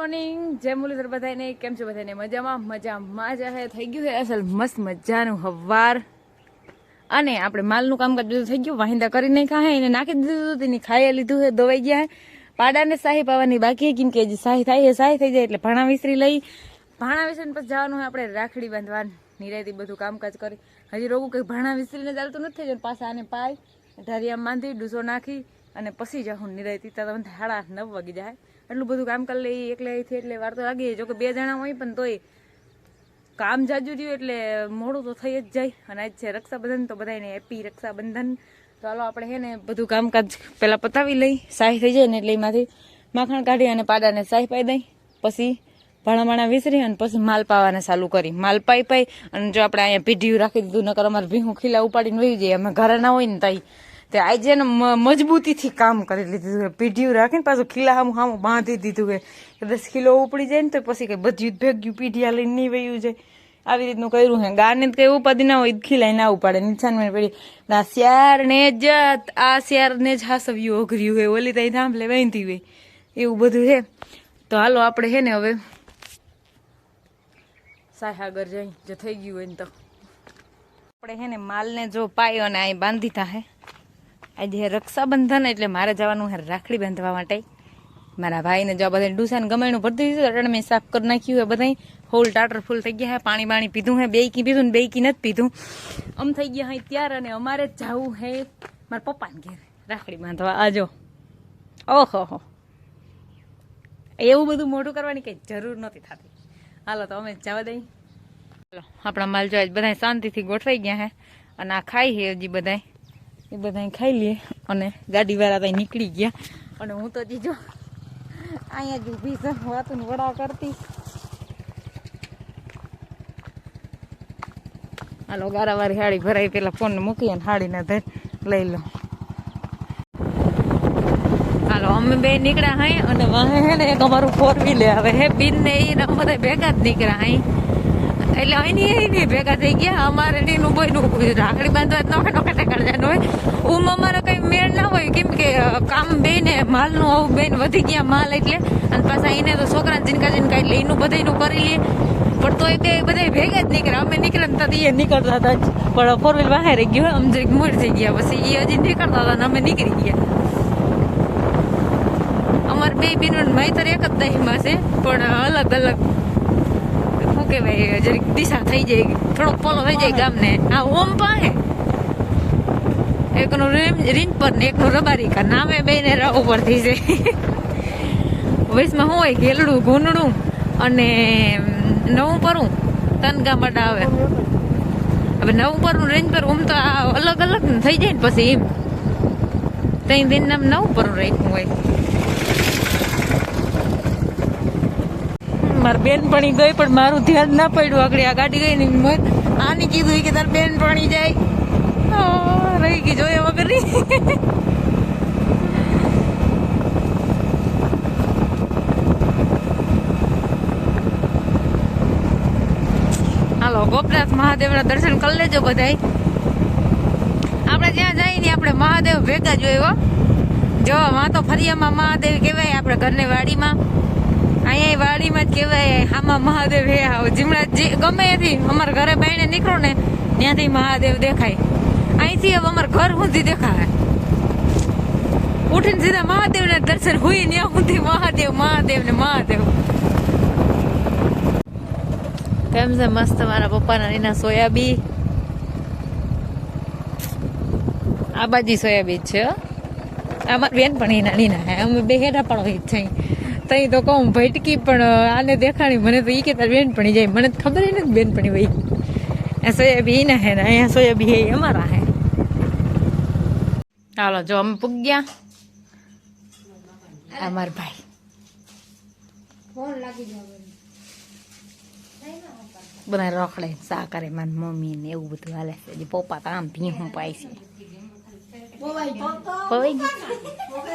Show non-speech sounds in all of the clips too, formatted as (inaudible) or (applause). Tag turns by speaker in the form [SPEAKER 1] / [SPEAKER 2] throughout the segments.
[SPEAKER 1] Morning. જય મુરલીધર બધાને કેમ છો બધાને મજામાં? મજામાં. જ હે. થઈ ગયું છે અસલ. મસ્ત મજાનું હવાર. અને આપણે માલનું કામકાજ બધું થઈ ગયું. વાહિંદા કરી નાખ્યા હે. એને નાખી દીધું તેની ખાઈ લીધું છે ધોવાઈ ગયા પાડાને સાહી પાવાની બાકી કેમ કે હજી સાહી થાય સાહી થઈ જાય એટલે ભાણા વિસરી લઈ. ભાણા વિસરીને પછી જવાનું હોય આપણે રાખડી બાંધવા નિરાયતી બધું કામકાજ કરી. હજી રોગું કંઈ ભાણા વિસરીને ચાલતું નથી. થઈ પાછા આને પાય. ઢારિયા બાંધી, ડૂસો નાખી અને પછી જાઉં નિરાયતી. તો તમને સાડા નવ વાગી જાય. એટલું બધું કામ કરી લઈ એકલે અહીંથી એટલે વાર તો લાગી. જો કે બે જણા હોય પણ તોય કામ જાજુ રહ્યું એટલે મોડું તો થઈ જ જાય. અને આજ છે રક્ષાબંધન, તો બધાને હેપી રક્ષાબંધન. તો ચાલો આપણે હે ને બધું કામકાજ પહેલાં પતાવી લઈ. સાહી થઈ જાય ને એટલે એમાંથી માખણ કાઢી અને પાડાને સાહી પાઈ દઈ. પછી ભાણા ભાણા વિસરી અને પછી માલ પાવાને ચાલુ કરી. માલ પાઈ પાઈ અને જો આપણે અહીંયા પીઢિયું રાખી દીધું, નકર અમારે ભીહું ખીલા ઉપાડીને વહી જાય. અમે ઘરે ના હોય ને તઈ. તે આજે એને મજબૂતીથી કામ કરી લીધું પીઢિયું રાખીને પાછું ખીલા હામું હામું બાંધી દીધું કે દસ કિલો ઉપડી જાય ને તો પછી કંઈ બધું ભેગ્યું, પીઢિયા લઈને નહીં વયું જાય આવી રીતનું કર્યું હે ગાને તો કઈ ઉપાધિ ના હોય, ખીલાઈ ના ઉપાડે. નિશાન મને પડી, ના શિયાર ને જ આ શ્યાર ને જ હાસવ્યું ઓઘર્યું હોય ઓલી તઈ થાંભલે વહેતી હોય એવું બધું છે. તો હાલો આપણે છે ને હવે સાહાગર જઈ, જે થઈ ગયું હોય ને તો. આપણે હે ને માલને જો પાયો અને અહીં બાંધી હે આજે રક્ષાબંધન એટલે મારે જવાનું હે રાખડી બાંધવા માટે. મારા ભાઈને જો આ બધા ડુસાને ગમાણું ભરતી દીધું એટલે મેં સાફ કરી નાખ્યું હે બધા હોલ ટાટર ફૂલ થઈ ગયા હે, પાણી બાણી પીધું હે બેકી પીધું ને બેકી નથી પીધું. આમ થઈ ગયા હે ત્યાર અને અમારે જવું હે મારા પપ્પાને ઘેર રાખડી બાંધવા. આજો ઓહો હો. એવું બધું મોટું કરવાની કંઈ જરૂર નથી થતી. હાલો તો અમે જવા દઈ ચાલો આપણા માલ જો બધા શાંતિથી ગોઠવાઈ ગયા હે અને આ ખાઈ હે હજી બધા એ બધા ખાઈ લઈએ અને ગાડીવાળા ત્યાં નીકળી ગયા. અને હું તો જીજો અહીંયા જ ઊભી છું વાતું વડા કરતી. હાલો, ગારાવાળી હાડી ભરાઈ, પેલા ફોન મૂકી અને હાડીને ધર, લઈ લો. હાલો, અમે બે નીકળ્યા હઈ અને વાહે હે ને એક અમારું ફોર વ્હીલર આવે હે બિન ને એ ને બધા ભેગા જ નીકળ્યા હઈ. એટલે અહીંની અહીંની ભેગા થઈ ગયા. અમારે નીનું નું રાખડી બાંધવા નોખે નોખે ટેકડ જાય હોય. ઉમ અમારે કઈ મેળ ના હોય. કેમ કે કામ બેને, માલનું આવું બેન વધી ગયા માલ એટલે. અને પાછા એને તો છોકરાને જીનકા જીનકા એટલે એનું બધાયનું કરી લે. પણ તો એ બધા ભેગા જ નીકળ્યા અમે નીકળ્યા હતા એ નીકળતા હતા પણ ફોર વ્હીલ બહાર ગયો. આમ જરીક મોડ થઈ ગયા. પછી એ હજી નીકળતા હતા ને અમે નીકળી ગયા. અમાર બે બેનો માઈતર એક જ દહીમાં છે. પણ અલગ અલગ કહેવાય જરીક દિશા થઈ જાય, થોડોક પોલો થઈ જાય ગામને. આ ઓમ પાસે એકનું રીમ રીંગ પર ને એકનું રબારિકા નામે બેને રા ઉપર થઈ જાય. વયસમાં શું હોય? ગેલડું ઘૂંડણું અને નવું પરું. તનગામડા આવે. હવે નવું પરું રેન્જ પર ઓમ તો આ અલગ અલગ થઈ જાય ને પછી એમ. ત્રણ દિન નામ નવું પરું રાખ્યું હોય. મારી બેનપણી ગઈ, પણ મારું ધ્યાન ના પડ્યું આગળ આ ગાડી ગઈ ને મેં આની કીધું કે તાર બેનપણી જાય. રહી ગઈ જોયા વગર હાલો, ગોપનાથ મહાદેવના દર્શન કરી લેજો બધાય. આપણે જ્યાં જઈએ ને આપણે મહાદેવ ભેગા જોયો જો માં તો ફરિયામાં મહાદેવ કહેવાય, આપણે ઘરની વાડીમાં. અહીંયા વાડીમાં જ કહેવાય, આમાં મહાદેવ હે આવ. જીમડા ગમે એથી અમારા ઘરે બાઈને નીકળો ને, ત્યાંથી મહાદેવ દેખાય. અહીંથી હવે અમારા ઘર સુધી દેખાય. ઉઠીને સીધા મહાદેવના દર્શન હોય ત્યાં સુધી મહાદેવ મહાદેવ ને મહાદેવ. કેમ છે મસ્ત મારા પપ્પાના એના સોયાબી? આ બાજી સોયાબીન છે, હો. આ મારી બેન પણ એના નીના અમે બે હેડા પણ હોય છે તઈ તો કહું ભટકી પણ આને દેખાણી મને તો ઈ કે તારી બેન પણી જાય. મને તો ખબર નથી બેન પણી હોય આ સોયાબી એના હે ને અહીંયા સોયાબી હે અમારા હે. ચાલો જો અમે પૂગ્યા. આ મારા ભાઈ. બધા રોકડે સા કરે મારી મમ્મી ને એવું બધું હાલે છે. પપ્પા તો આમ ભીહું પાય છે.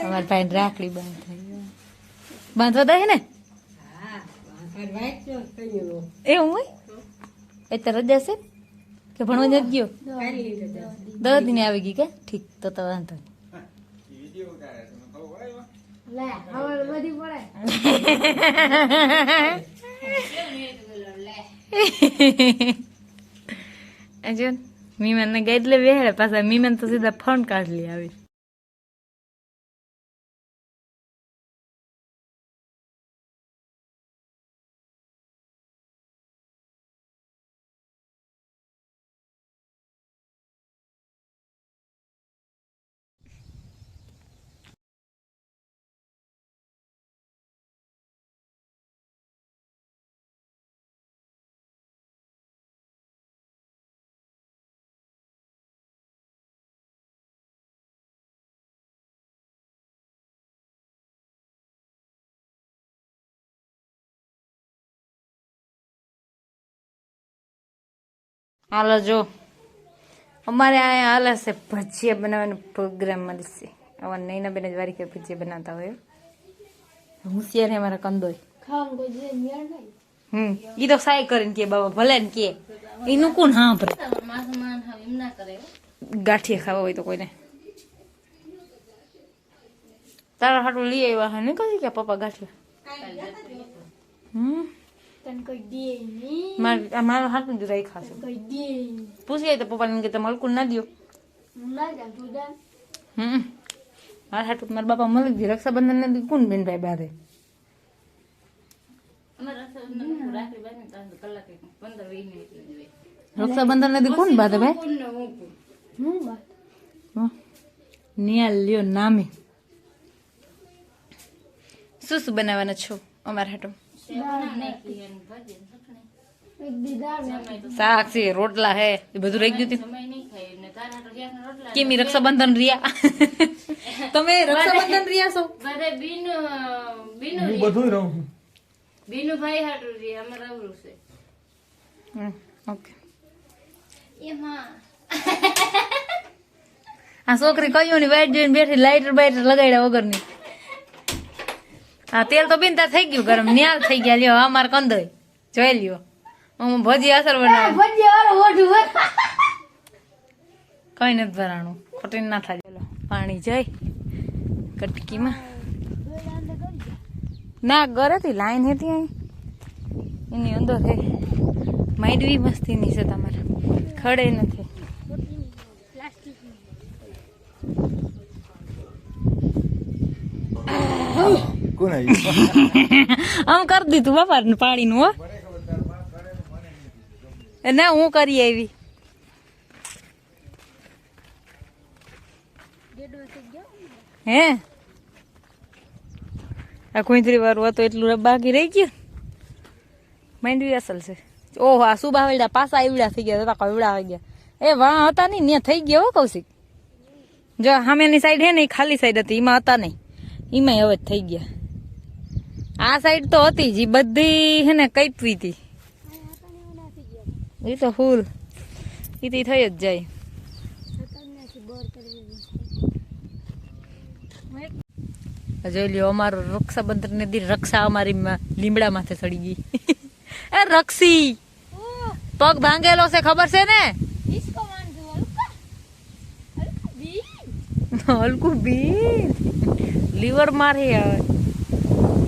[SPEAKER 1] અમારા ભાઈ રાખડી બાંધ બાંધવા દે ને? એવું હોય? એ તો રજા છે કે ભણવા નથી ગયો? દસ દિને આવી ગઈ કે? ઠીક તો તો વાંધો
[SPEAKER 2] લે (laughs)
[SPEAKER 1] જો મીમાન ને ગઈ એટલે બેહે પાછા મીમાન તો સીધા ફોન કાઢ લે આવી. હાલો જો. અમારે અહીંયા હાલે છે ભજીયા બનાવવાનો પ્રોગ્રામ મળશે આવા નૈના બેન જ વારી કે ભજીયા બનાવતા હોય. હોશિયાર હે મારા કંદોય. હમ. ઈ તો સાય કરીને કે બાબા ભલે ને કે. એનું કોણ હા. ભરે ગાંઠિયા ખાવા હોય તો કોઈને. તારા હાટું લઈ આવ્યા હે ને ગયા કે પપ્પા ગાંઠિયા? હમ.
[SPEAKER 2] તને કોઈ દે નહીં.
[SPEAKER 1] મારે મારા હાટું જ રહી ખાશે
[SPEAKER 2] કોઈ દે
[SPEAKER 1] પૂછીએ તો પપ્પાને કે તમે અલકુલ ના દો
[SPEAKER 2] હું ના જાઉં તું જા.
[SPEAKER 1] હમ. મારા હાટું મારા બાપા મળી ગઈ રક્ષાબંધન ને કોણ બેન ભાઈ બારે? રક્ષાબંધન ને કોણ બાધે ભાઈ?
[SPEAKER 2] હું વાત?
[SPEAKER 1] હં. નિયાલ લ્યો નામે. શું શું બનાવવાના છો અમારા હાટું? શાક છે રોટલા હે એ બધું રહી ગયું કેમી કેમ રક્ષાબંધન રિયા તમે રક્ષાબંધન રિયા છો?
[SPEAKER 3] બધે બીન બીન
[SPEAKER 4] હું બધું રહું છું.
[SPEAKER 3] બીનુ ભાઈ હાટું રે અમારે અવરું છે.
[SPEAKER 1] ઓકે.
[SPEAKER 3] એમાં.
[SPEAKER 1] આ છોકરી કયું ની વાઈટ જોઈને બેઠી લાઇટર બાઇટર લગાડ્યા વગરની. હા તેલ તો બિનતા થઈ ગયું ગરમ. ન્યાલ થઈ ગયા. લ્યો અમાર કંદોય. જોઈ લ્યો. હું ભજી અસર બનાવ.
[SPEAKER 2] ભજી વાળો ઓઢું હોય.
[SPEAKER 1] કઈ નથી ભરાણું. ખોટી ના થાય. ચલો પાણી જઈ કટકીમાં. ના ઘરે હતી લાઈન હતી અહીં. એની અંદર હે. માંડવી મસ્તીની છે તમારે. ખડે નથી.
[SPEAKER 4] આવ્યું (laughs)
[SPEAKER 1] આમ કરી દીધું બાપા પાણીનું, હો. ના, હું કરી આવી. હે? આ કુંતરી વાળું હતું, એટલું બાકી રહી ગયું. માંડવી અસલ છે. ઓહો, આ વળ્યા પાસા એવડા થઈ ગયા હતા કવડા આવી ગયા. એ વાહ હતા નહીં ત્યાં થઈ ગયા હો, કૌશિક. જો સામેની સાઈડ હે ને ખાલી સાઈડ હતી, એમાં હતા નહીં. એમાં હવે જ થઈ ગયા. આ સાઈડ તો હતી જ બધી હે ને કઈપવી હતી એ તો ફૂલ. એ થઈ જ જાય. જોઈ લ્યો, અમારું રક્ષાબંધન ને દી રક્ષા અમારી લીમડા માથે ચડી ગઈ. (laughs) એ રક્ષી! પગ ભાંગેલો છે, ખબર છે ને? હલકું બી (laughs) લીવર મારી આવે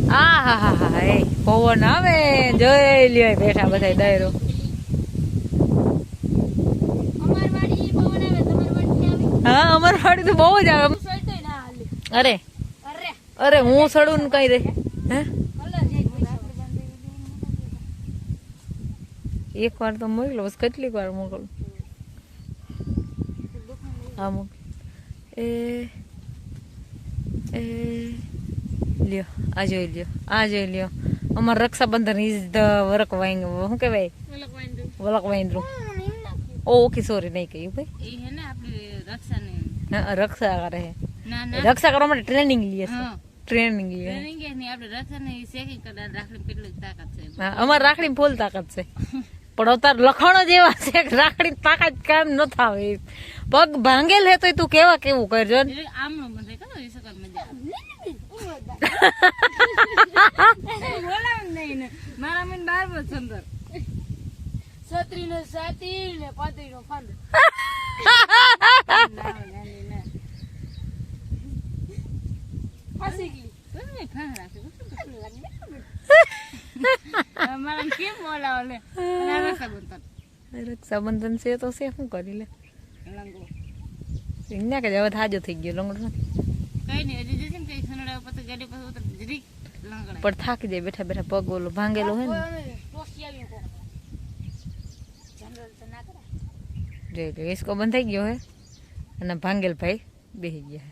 [SPEAKER 1] આ હા હા હા એ પવન આવે જોઈ લ્યો બેઠા બધા
[SPEAKER 2] આવે
[SPEAKER 1] હા અમરવાડી તો બહુ જ આવે. અરે
[SPEAKER 2] અરે.
[SPEAKER 1] અરે હું સડું ને કઈ રે. હે? એક વાર તો મોકલો બસ કેટલીક વાર મોકલું. હા મોકલ. એ એ લ્યો. આ જોઈ લ્યો આ જોઈ લ્યો અમાર રક્ષાબંધન ઇઝ ધ વરક વાઈંગ શું કહેવાય વલક વાઈન્દ્રું ઓ ઓકે સોરી નહીં કહ્યું ભાઈ
[SPEAKER 3] એ હે ને આપણી રક્ષાને
[SPEAKER 1] ના, રક્ષા કરે છે
[SPEAKER 3] ના ના
[SPEAKER 1] રક્ષા કરવા માટે ટ્રેનિંગ લઈએ છે
[SPEAKER 3] હા.
[SPEAKER 1] ટ્રેનિંગ લઈએ
[SPEAKER 3] ટ્રેનિંગ કે નહીં આપણે રક્ષાને શેકી કદાચ રાખડી કેટલી તાકાત છે
[SPEAKER 1] હા, અમારે રાખડી ફૂલ તાકાત છે પણ અત્યારે લખાણો જ એવા છે કે રાખડી તાકાત કામ ન થાવે પગ ભાંગેલ હે તો તું કેવા કેવું કરજો? (laughs)
[SPEAKER 3] મારા મને બાર બહુ સુંદર
[SPEAKER 2] છત્રી ને. સાતી ને પાતરી નો ફાંદ. ફાસી ગઈ.
[SPEAKER 3] હા રાખે (laughs) મારા કેમ બોલાવો લે? રક્ષાબંધન.
[SPEAKER 1] રક્ષાબંધન છે તો છે શું કરી લે?
[SPEAKER 3] લંગો
[SPEAKER 1] એના કે હવે થાજો થઈ ગયો લંગડો.
[SPEAKER 3] કઈ નહીં હજી જશે ને કઈ સનડા પછી ગાડી પાસે ઉતર લંગડા
[SPEAKER 1] પણ થાકી જાય બેઠા બેઠા પગ ઓલો ભાંગેલો હોય ને.
[SPEAKER 2] જનરલ તો ના કરાય.
[SPEAKER 1] જોઈ લો હિસકો બંધ થઈ ગયો હે અને ભાંગેલ ભાઈ બેસી ગયા.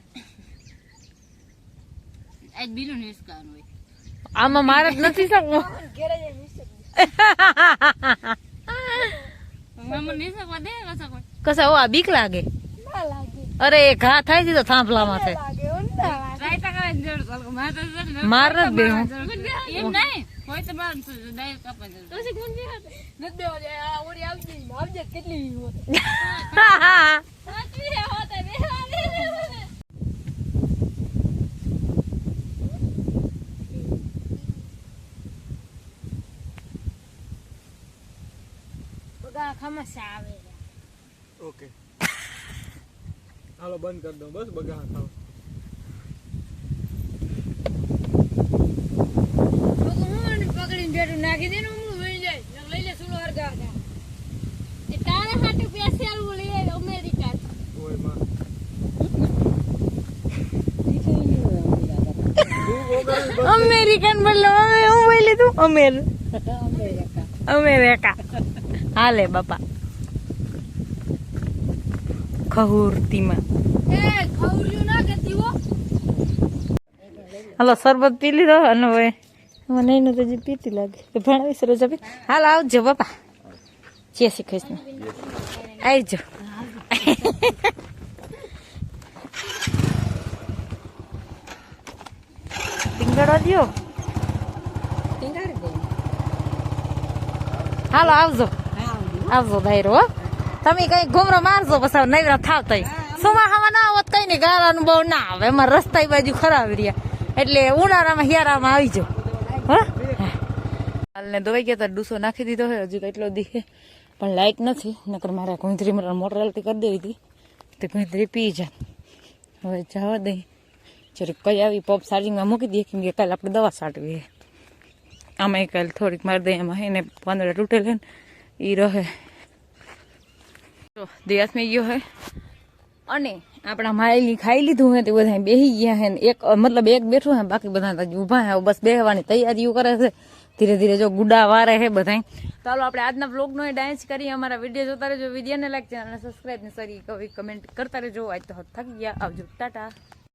[SPEAKER 3] આજ બીનું ને હોય.
[SPEAKER 1] આમાં મારે જ નથી શકવું. કસા આ બીક લાગે?
[SPEAKER 2] ના લાગે.
[SPEAKER 1] અરે ઘા થાય છે તો
[SPEAKER 3] જરૂર ચાલો મારે ને
[SPEAKER 1] જ બેહું (laughs)
[SPEAKER 3] એમ નહીં હોય તો બાર ડાયરેક્ટ કાપવા જરૂર
[SPEAKER 2] તો શી કોણ દેખાત નથી દેવા દે આ ઓરી આવજે આવજે કેટલી હોત સાચી હે હોત બેહવા દે બગા ખમસા આવે
[SPEAKER 4] ઓકે હાલો બંધ કરી દો બસ બગા ખાવ
[SPEAKER 2] પકડીને બેઠું નાખી દે ને હું વહી જાય લઈ લે સુલો હરગા એ તારા હાટુ પેસ્યલ લઈ આવે અમેરિકા
[SPEAKER 4] ઓયમાં
[SPEAKER 1] અમેરિકન બોલો અમે હું બોલી તું અમેર અમેરિકા હાલે બાપા ખહુરતીમાં. હાલો શરબત પી લીધો અને હવે મને એનું તો જે પીતી લાગે. તો ભણાવીશ રોજ આપી હાલ આવજો બાપા. જે શીખીશ ને આવજો. ટીંગાડો દ્યો. હાલો આવજો. આવજો. દાયરો હો. તમે કઈ ઘુમરો મારજો પછી નવરા થાવ તઈ ખાવા ના આવત કઈ નહીં ગાળાનું બહુ ના આવે. એમાં રસ્તા બાજુ ખરાબ રહ્યા. એટલે ઉનાળામાં હિયારામાં આવી જાઓ હા? હાલને દોવાઈ ગયા તો, ડૂસો નાખી દીધો છે હજુ કેટલો દીખે પણ લાઇટ નથી, નકર મારે ગુંદરી મોટર હાલતી કરી દેવી હતી તે ગુંદરી પી જાય હવે જવા દઈ જરીક કઈ આવી પપ ચાર્જિંગમાં મૂકી દઈએ કેમ કે કાલે આપણે દવા છાંટવી આમાં કાલે થોડીક મારી દઈએ એમાં એને પાંદડા તૂટેલ ને એ રહે. તો મેં ગયો હે. અને આપણા માયલી ખાઈ લીધું હે, તે બધા બેસી ગયા હે એક, મતલબ એક બેઠું હે, બાકી બધા ઊભા હે બસ બેહવાની તૈયારીઓ કરે છે. ધીરે ધીરે જો ગુડા વારે હે બધા ચાલો આપણે આજના વ્લોગનો ડાન્સ કરી અમારા વીડિયો જોતા રહેજો. વિડીયોને લાઈક ચેનલને સબસ્ક્રાઈબ ને સરી કમેન્ટ કરતા રહેજો. આજ તો થાકી ગયા. આવજો. ટાટા.